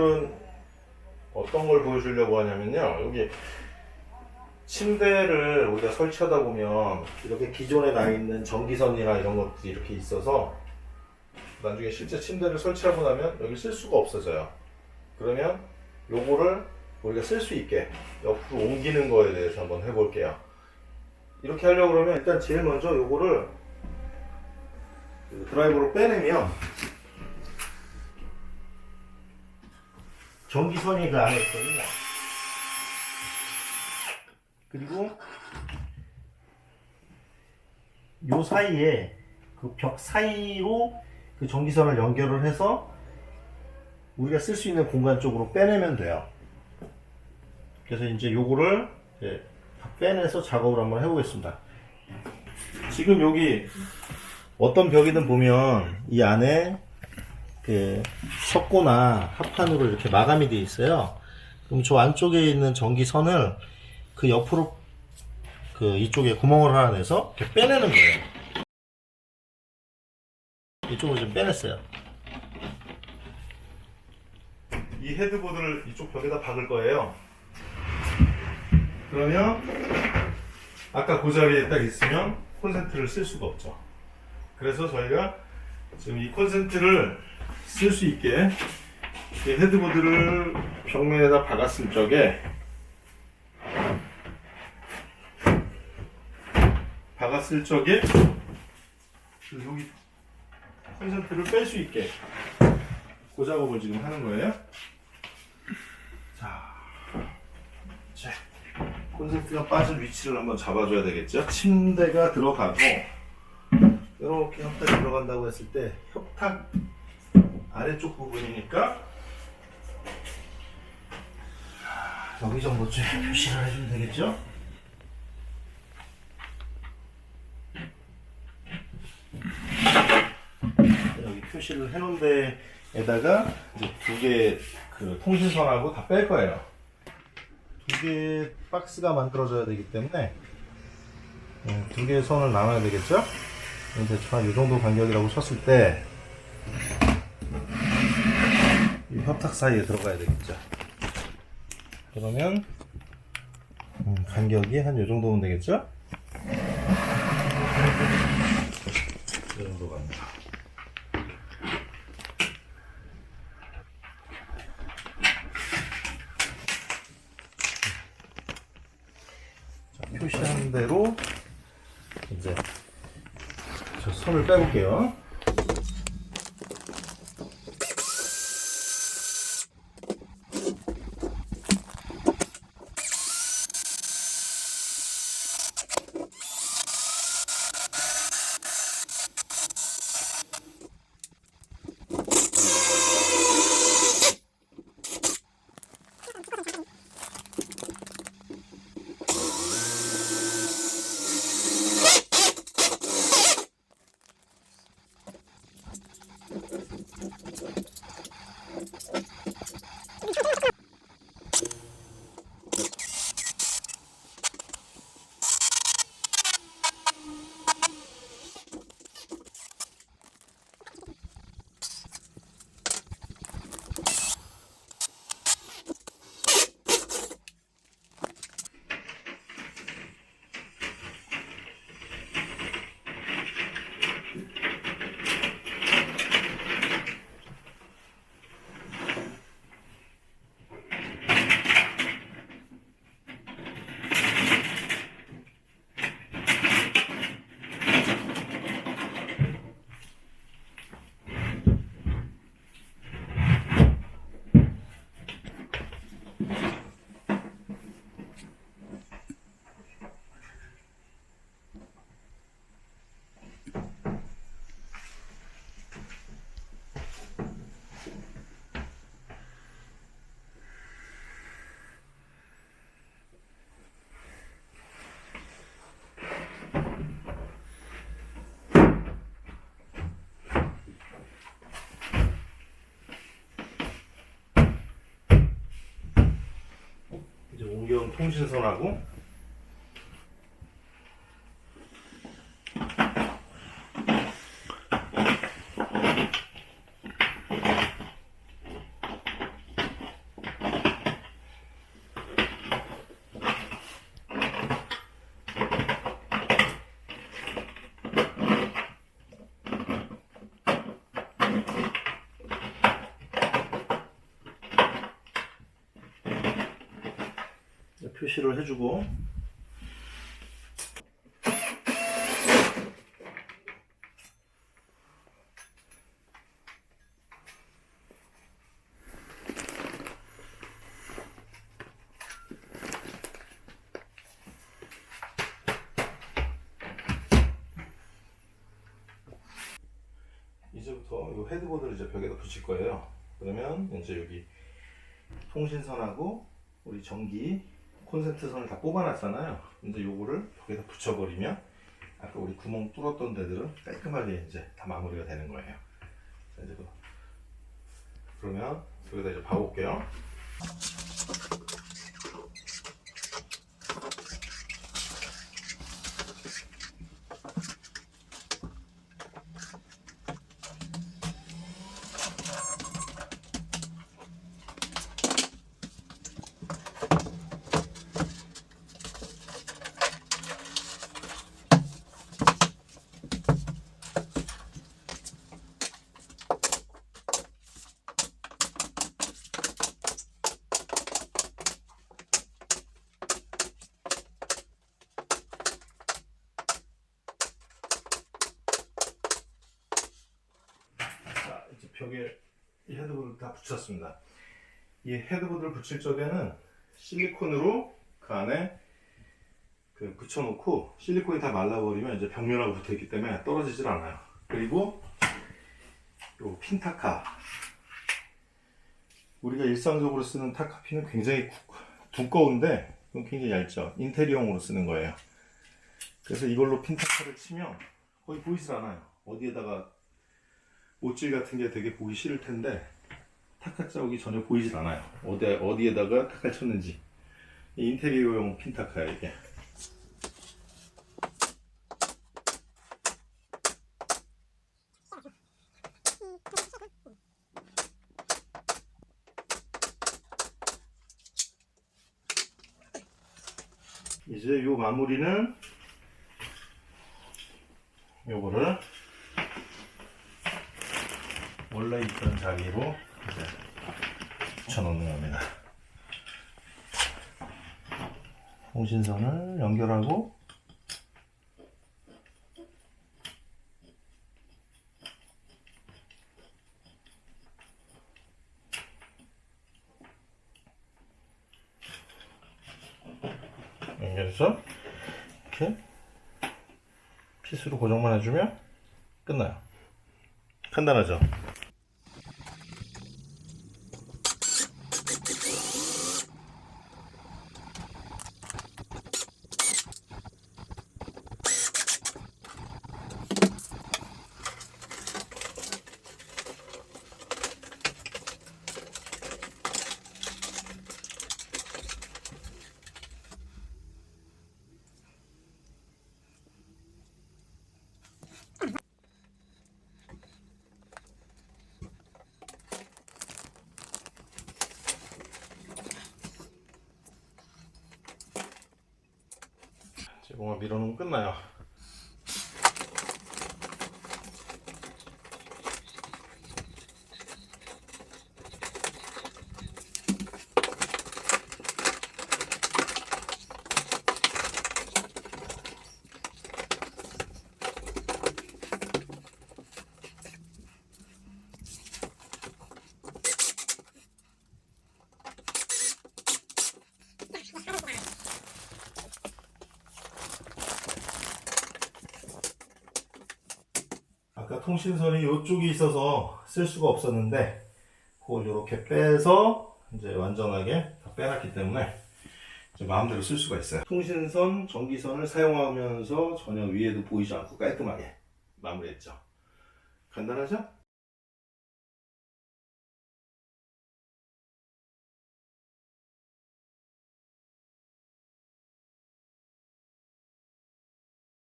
오늘은 어떤 걸 보여주려고 하냐면요. 여기 침대를 우리가 설치하다 보면 이렇게 기존에 나 있는 전기선이나 이런 것들이 이렇게 있어서 나중에 실제 침대를 설치하고 나면 여기 쓸 수가 없어져요. 그러면 요거를 우리가 쓸 수 있게 옆으로 옮기는 거에 대해서 한번 해볼게요. 이렇게 하려고 그러면 일단 제일 먼저 요거를 그 드라이버로 빼내면 전기선이 그 안에 있거든요. 그리고 요 사이에 그 벽 사이로 그 전기선을 연결을 해서 우리가 쓸 수 있는 공간 쪽으로 빼내면 돼요. 그래서 이제 요거를 이제 다 빼내서 작업을 한번 해보겠습니다. 지금 여기 어떤 벽이든 보면 이 안에 그 석고나 합판으로 이렇게 마감이 되어 있어요. 그럼 저 안쪽에 있는 전기선을 그 옆으로 그 이쪽에 구멍을 하나 내서 이렇게 빼내는 거예요. 이쪽으로 좀 빼냈어요. 이 헤드보드를 이쪽 벽에다 박을 거예요. 그러면 아까 그 자리에 딱 있으면 콘센트를 쓸 수가 없죠. 그래서 저희가 지금 이 콘센트를 쓸 수 있게 이 헤드보드를 벽면에다 박았을 적에 박았을 적에 그 여기 콘센트를 뺄 수 있게 그 작업을 지금 하는 거예요. 자, 자, 콘센트가 빠질 위치를 한번 잡아줘야 되겠죠. 침대가 들어가고 이렇게 협탁이 들어간다고 했을 때 협탁 아래쪽 부분이니까 여기 정도쯤 표시를 해주면 되겠죠. 여기 표시를 해놓은 데에다가 이제 두 개 그 통신선하고 다 뺄 거예요. 두 개 박스가 만들어져야 되기 때문에 음, 두 개의 선을 나눠야 되겠죠? 대충 한 이 정도 간격이라고 쳤을 때, 이 협탁 사이에 들어가야 되겠죠. 그러면, 음, 간격이 한이 정도면 되겠죠? 이 정도 갑니다. 자, 표시한 대로, 이제, 저 손을 빼볼게요. 통신선하고 표시를 해주고 이제부터 이 헤드보드를 이제 벽에다 붙일 거예요. 그러면 이제 여기 통신선하고 우리 전기 콘센트 선을 다 뽑아놨잖아요. 이제 요거를 벽에다 붙여버리면 아까 우리 구멍 뚫었던 데들은 깔끔하게 이제 다 마무리가 되는 거예요. 자, 이제 그- 그러면 여기다 이제 봐볼게요. 자, 이제 벽에 이 헤드보드를 다 붙였습니다. 이 헤드보드를 붙일 적에는 실리콘으로 그 안에 그 붙여놓고 실리콘이 다 말라버리면 이제 벽면하고 붙어있기 때문에 떨어지질 않아요. 그리고 요 핀타카 우리가 일상적으로 쓰는 타카핀은 굉장히 구- 두꺼운데 이건 굉장히 얇죠. 인테리어용으로 쓰는 거예요. 그래서 이걸로 핀타카를 치면 거의 보이질 않아요. 어디에다가 못질 같은 게 되게 보기 싫을 텐데 타카 자국이 전혀 보이질 않아요. 어디 어디에다가 타카를 쳤는지 이 인테리어용 핀타카야 이게. 이제 요 마무리는 요거를 원래 있던 자리로 붙여놓는 겁니다. 통신선을 연결하고 연결해서 이렇게 피스로 고정만 해주면 끝나요. 간단하죠? 제공을 밀어놓으면 끝나요. 아까 통신선이 이쪽이 있어서 쓸 수가 없었는데 그걸 이렇게 빼서 이제 완전하게 다 빼놨기 때문에 마음대로 쓸 수가 있어요. 통신선, 전기선을 사용하면서 전혀 위에도 보이지 않고 깔끔하게 마무리했죠. 간단하죠?